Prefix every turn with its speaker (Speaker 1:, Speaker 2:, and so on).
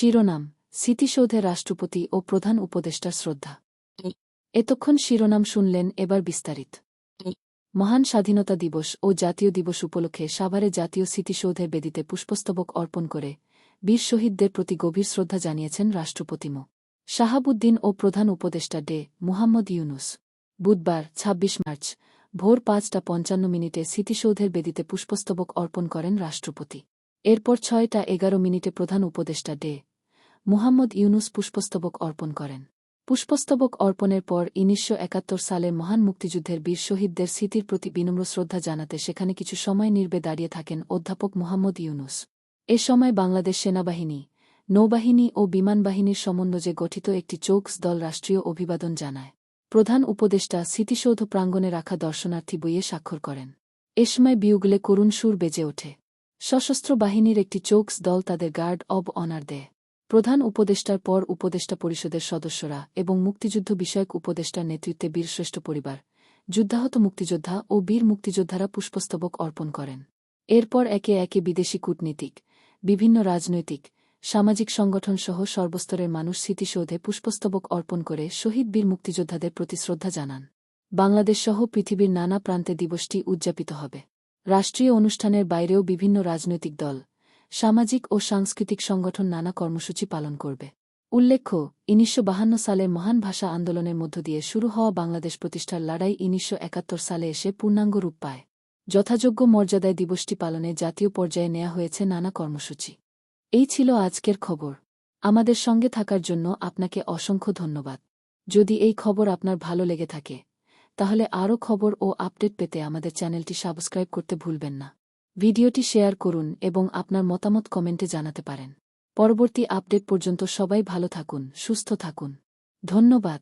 Speaker 1: শিরোনাম, স্মৃতিসৌধে রাষ্ট্রপতি ও প্রধান উপদেষ্টার শ্রদ্ধা। এতক্ষণ শিরোনাম শুনলেন এবার বিস্তারিত। মহান স্বাধীনতা দিবস ও জাতীয় দিবস উপলক্ষে সাভারে জাতীয় স্মৃতিসৌধের বেদিতে পুষ্পস্তবক অর্পণ করে বীর শহীদদের প্রতি গভীর শ্রদ্ধা জানিয়েছেন রাষ্ট্রপতি মো. শাহাবুদ্দিন ও প্রধান উপদেষ্টা ডে মুহাম্মদ ইউনুস। বুধবার ২৬ মার্চ, ভোর পাঁচটা পঞ্চান্ন মিনিটে স্মৃতিসৌধের বেদিতে পুষ্পস্তবক অর্পণ করেন রাষ্ট্রপতি। এরপর ছয়টা এগারো মিনিটে প্রধান উপদেষ্টা ডে মুহাম্মদ ইউনুস পুষ্পস্তবক অর্পণ করেন। পুষ্পস্তবক অর্পণের পর উনিশশো একাত্তর সালের মহান মুক্তিযুদ্ধের বীর শহীদদের স্মৃতির প্রতি বিনম্র শ্রদ্ধা জানাতে সেখানে কিছু সময় নির্বে দাঁড়িয়ে থাকেন অধ্যাপক মুহাম্মদ ইউনুস। এ সময় বাংলাদেশ সেনাবাহিনী, নৌবাহিনী ও বিমানবাহিনীর সমন্বয়ে গঠিত একটি চৌকস দল রাষ্ট্রীয় অভিবাদন জানায়। প্রধান উপদেষ্টা স্মৃতিসৌধ প্রাঙ্গণে রাখা দর্শনার্থী বইয়ে স্বাক্ষর করেন। এ সময় বিউগলে করুণ সুর বেজে ওঠে। সশস্ত্র বাহিনীর একটি চৌকস দল তাদের গার্ড অব অনার দেয়। প্রধান উপদেষ্টার পর উপদেষ্টা পরিষদের সদস্যরা এবং মুক্তিযুদ্ধ বিষয়ক উপদেষ্টার নেতৃত্বে বীরশ্রেষ্ঠ পরিবার, যুদ্ধাহত মুক্তিযোদ্ধা ও বীর মুক্তিযোদ্ধারা পুষ্পস্তবক অর্পণ করেন। এরপর একে একে বিদেশি কূটনীতিক, বিভিন্ন রাজনৈতিক, সামাজিক সংগঠনসহ সর্বস্তরের মানুষ স্মৃতিসৌধে পুষ্পস্তবক অর্পণ করে শহীদ বীর মুক্তিযোদ্ধাদের প্রতি শ্রদ্ধা জানান। বাংলাদেশসহ পৃথিবীর নানা প্রান্তে দিবসটি উদযাপিত হবে। রাষ্ট্রীয় অনুষ্ঠানের বাইরেও বিভিন্ন রাজনৈতিক দল সামাজিক ও সাংস্কৃতিক সংগঠন নানা কর্মসূচি পালন করবে। উল্লেখ্য, উনিশশো সালের মহান ভাষা আন্দোলনের মধ্য দিয়ে শুরু হওয়া বাংলাদেশ প্রতিষ্ঠার লড়াই উনিশশো একাত্তর সালে এসে পূর্ণাঙ্গ রূপ পায়। যথাযোগ্য মর্যাদায় দিবসটি পালনে জাতীয় পর্যায়ে নেওয়া হয়েছে নানা কর্মসূচি। এই ছিল আজকের খবর। আমাদের সঙ্গে থাকার জন্য আপনাকে অসংখ্য ধন্যবাদ। যদি এই খবর আপনার ভালো লেগে থাকে, তাহলে আরও খবর ও আপডেট পেতে আমাদের চ্যানেলটি সাবস্ক্রাইব করতে ভুলবেন না। ভিডিওটি শেয়ার করুন এবং আপনার মতামত কমেন্টে জানাতে পারেন। পরবর্তী আপডেট পর্যন্ত সবাই ভালো থাকুন, সুস্থ থাকুন। ধন্যবাদ।